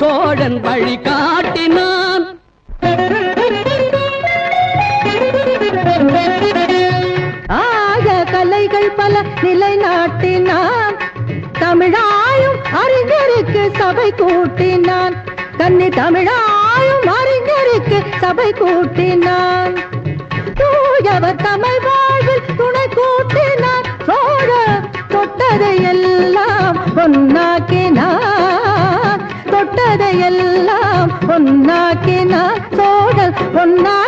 சோழன் வழி காட்டினான். ஆக கலைகள் பல நிலைநாட்டினான். தமிழாயும் அறிஞருக்கு சபை கூட்டினான். கன்னி தமிழாயும் அறிஞருக்கு சபை கூட்டினான். தூயவர் தமிழ் வாழ்வில் துணை கூட்டினான். சோழ தொட்டதை எல்லாம் பொன்னாக்கினான் போட்டதையெல்லாம் பொன்னாக்கினா பொன்னாக்கினான் பொன்னா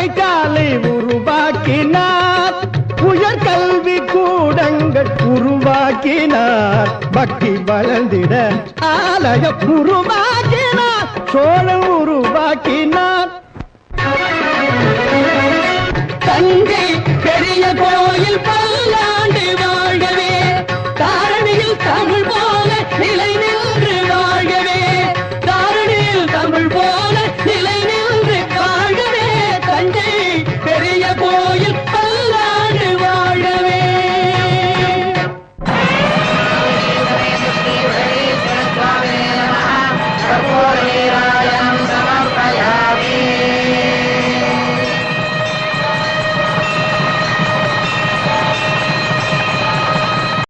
படைச்சாலை உருவாக்கினார். உயர் கல்வி கூடங்கள் உருவாக்கினார். பக்தி வளர்ந்திட ஆலயம் உருவாக்கினார். சோழம் உருவாக்கினார். தஞ்சை பெரிய கோயில் பல